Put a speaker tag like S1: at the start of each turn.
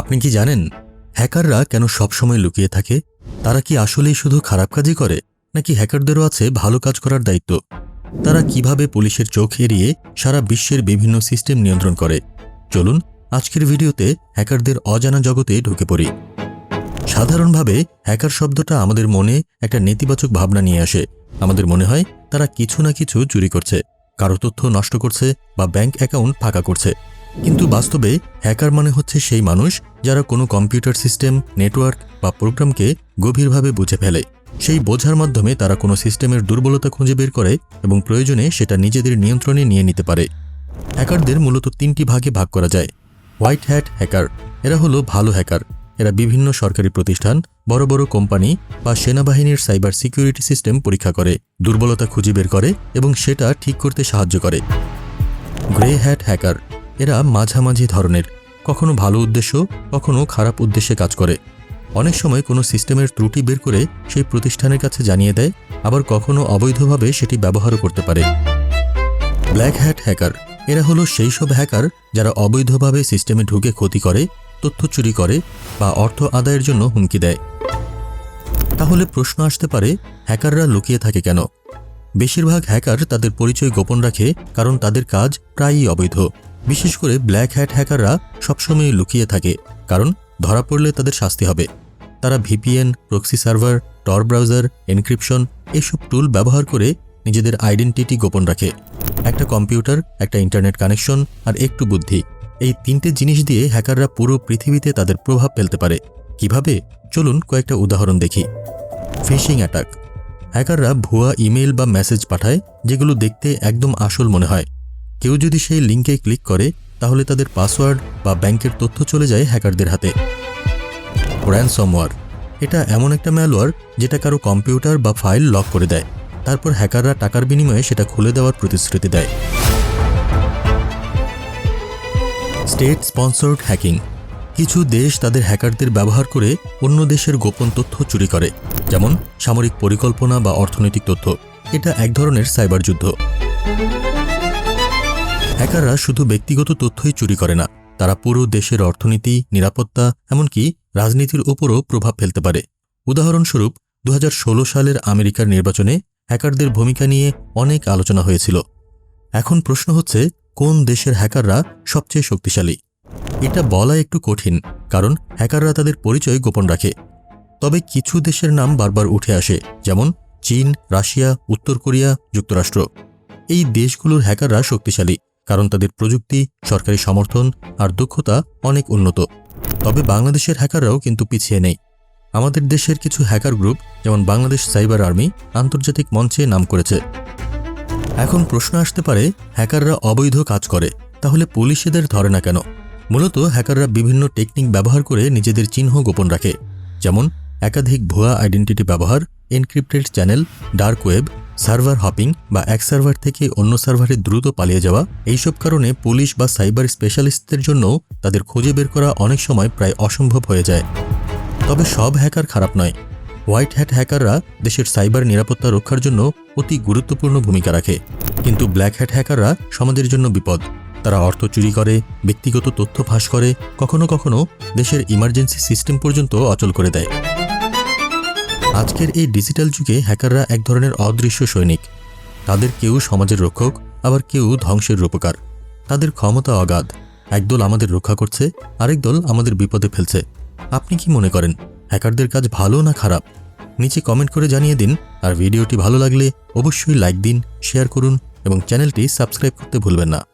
S1: আপনি কি জানেন, হ্যাকাররা কেন সবসময় লুকিয়ে থাকে? তারা কি আসলেই শুধু খারাপ কাজই করে, নাকি হ্যাকারদেরও আছে ভালো কাজ করার দায়িত্ব? তারা কীভাবে পুলিশের চোখ এড়িয়ে সারা বিশ্বের বিভিন্ন সিস্টেম নিয়ন্ত্রণ করে? চলুন, আজকের ভিডিওতে হ্যাকারদের অজানা জগতে ঢুকে পড়ি। সাধারণভাবে হ্যাকার শব্দটা আমাদের মনে একটা নেতিবাচক ভাবনা নিয়ে আসে। আমাদের মনে হয় তারা কিছু না কিছু চুরি করছে, কারও তথ্য নষ্ট করছে বা ব্যাংক অ্যাকাউন্ট ফাঁকা করছে। কিন্তু বাস্তবে হ্যাকার মানে হচ্ছে সেই মানুষ যারা কোনো কম্পিউটার সিস্টেম, নেটওয়ার্ক বা প্রোগ্রামকে গভীরভাবে বুঝে ফেলে। সেই বোঝার মাধ্যমে তারা কোনো সিস্টেমের দুর্বলতা খুঁজে বের করে এবং প্রয়োজনে সেটা নিজেদের নিয়ন্ত্রণে নিয়ে নিতে পারে। হ্যাকারদের মূলত তিনটি ভাগে ভাগ করা যায়। হোয়াইট হ্যাট হ্যাকার, এরা হলো ভালো হ্যাকার। এরা বিভিন্ন সরকারি প্রতিষ্ঠান, বড় বড় কোম্পানি বা সেনাবাহিনীর সাইবার সিকিউরিটি সিস্টেম পরীক্ষা করে, দুর্বলতা খুঁজে বের করে এবং সেটা ঠিক করতে সাহায্য করে। গ্রে হ্যাট হ্যাকার এরা মাঝামাঝি ধরনের, কখনো ভালো উদ্দেশ্য, কখনো খারাপ উদ্দেশ্যে কাজ করে। অনেক সময় কোনো সিস্টেমের ত্রুটি বের করে সেই প্রতিষ্ঠানের কাছে জানিয়ে দেয়, আবার কখনো অবৈধভাবে সেটি ব্যবহারও করতে পারে। ব্ল্যাক হ্যাট হ্যাকার, এরা হলো সেই সব হ্যাকার যারা অবৈধভাবে সিস্টেমে ঢুকে ক্ষতি করে, তথ্য চুরি করে বা অর্থ আদায়ের জন্য হুমকি দেয়। তাহলে প্রশ্ন আসতে পারে, হ্যাকাররা লুকিয়ে থাকে কেন? বেশিরভাগ হ্যাকার তাদের পরিচয় গোপন রাখে, কারণ তাদের কাজ প্রায়ই অবৈধ। বিশেষ করে ব্ল্যাক হ্যাট হ্যাকাররা সবসময় লুকিয়ে থাকে, কারণ ধরা পড়লে তাদের শাস্তি হবে। তারা VPN proxy server Tor browser encryption এসব টুল ব্যবহার করে নিজেদের আইডেন্টিটি গোপন রাখে। একটা কম্পিউটার একটা ইন্টারনেট কানেকশন আর একটু বুদ্ধি, এই তিনটে জিনিস দিয়ে হ্যাকাররা পুরো পৃথিবীতে তাদের প্রভাব ফেলতে পারে। কীভাবে? চলুন কয়েকটা উদাহরণ দেখি। ফিশিং অ্যাটাক হ্যাকাররা ভুয়া ইমেল বা মেসেজ পাঠায়, যেগুলো দেখতে একদম আসল মনে হয়। কেউ যদি সেই লিঙ্কে ক্লিক করে, তাহলে তাদের পাসওয়ার্ড বা ব্যাংকের তথ্য চলে যায় হ্যাকারদের হাতে। র্যানসমওয়ার এটা এমন একটা ম্যালওয়ার যেটা কারও কম্পিউটার বা ফাইল লক করে দেয়। তারপর হ্যাকাররা টাকার বিনিময়ে সেটা খুলে দেওয়ার প্রতিশ্রুতি দেয়। স্টেট স্পন্সর্ড হ্যাকিং কিছু দেশ তাদের হ্যাকারদের ব্যবহার করে অন্য দেশের গোপন তথ্য চুরি করে, যেমন সামরিক পরিকল্পনা বা অর্থনৈতিক তথ্য। এটা এক ধরনের সাইবার যুদ্ধ। হ্যাকাররা শুধু ব্যক্তিগত তথ্যই চুরি করে না, তারা পুরো দেশের অর্থনীতি, নিরাপত্তা, এমনকি রাজনীতির উপরও প্রভাব ফেলতে পারে। উদাহরণস্বরূপ দু হাজার ষোলো সালের আমেরিকার নির্বাচনে হ্যাকারদের ভূমিকা নিয়ে অনেক আলোচনা হয়েছিল। এখন প্রশ্ন হচ্ছে, কোন দেশের হ্যাকাররা সবচেয়ে শক্তিশালী? এটা বলা একটু কঠিন, কারণ হ্যাকাররা তাদের পরিচয় গোপন রাখে। তবে কিছু দেশের নাম বারবার উঠে আসে, যেমন চীন, রাশিয়া, উত্তর কোরিয়া, যুক্তরাষ্ট্র। এই দেশগুলোর হ্যাকাররা শক্তিশালী। কারণ তাদের প্রযুক্তি, সরকারি সমর্থন আর দক্ষতা অনেক উন্নত। তবে বাংলাদেশের হ্যাকাররাও কিন্তু পিছিয়ে নেই। আমাদের দেশের কিছু হ্যাকার গ্রুপ, যেমন বাংলাদেশ সাইবার আর্মি, আন্তর্জাতিক মঞ্চে নাম করেছে। এখন প্রশ্ন আসতে পারে, হ্যাকাররা অবৈধ কাজ করে, তাহলে পুলিশ এদের ধরে না কেন? মূলত হ্যাকাররা বিভিন্ন টেকনিক ব্যবহার করে নিজেদের চিহ্ন গোপন রাখে, যেমন একাধিক ভুয়া আইডেন্টিটি ব্যবহার, encrypted channel, dark web server hopping বা এক সার্ভার থেকে অন্য সার্ভারে দ্রুত পালিয়ে যাওয়া, এইসব কারণে পুলিশ বা সাইবার স্পেশালিস্টদের জন্য তাদের খুঁজে বের করা অনেক সময় প্রায় অসম্ভব হয়ে যায়। তবে সব হ্যাকার খারাপ নয়। হোয়াইট হ্যাট হ্যাকাররা দেশের সাইবার নিরাপত্তা রক্ষার জন্য অতি গুরুত্বপূর্ণ ভূমিকা রাখে। কিন্তু ব্ল্যাক হ্যাট হ্যাকাররা সমাজের জন্য বিপদ। তারা অর্থ চুরি করে, ব্যক্তিগত তথ্য ফাঁস করে, কখনো কখনো দেশের ইমার্জেন্সি সিস্টেম পর্যন্ত অচল করে দেয়। আজকের এই ডিজিটাল যুগে হ্যাকাররা এক ধরনের অদৃশ্য সৈনিক। তাদের কেউ সমাজের রক্ষক, আবার কেউ ধ্বংসের রূপকার। তাদের ক্ষমতা অগাধ। একদল আমাদের রক্ষা করছে, আরেক দল আমাদের বিপদে ফেলছে। আপনি কি মনে করেন, হ্যাকারদের কাজ ভালো না খারাপ? নিচে কমেন্ট করে জানিয়ে দিন, আর ভিডিওটি ভালো লাগলে অবশ্যই লাইক দিন, শেয়ার করুন, এবং চ্যানেলটি সাবস্ক্রাইব করতে ভুলবেন না।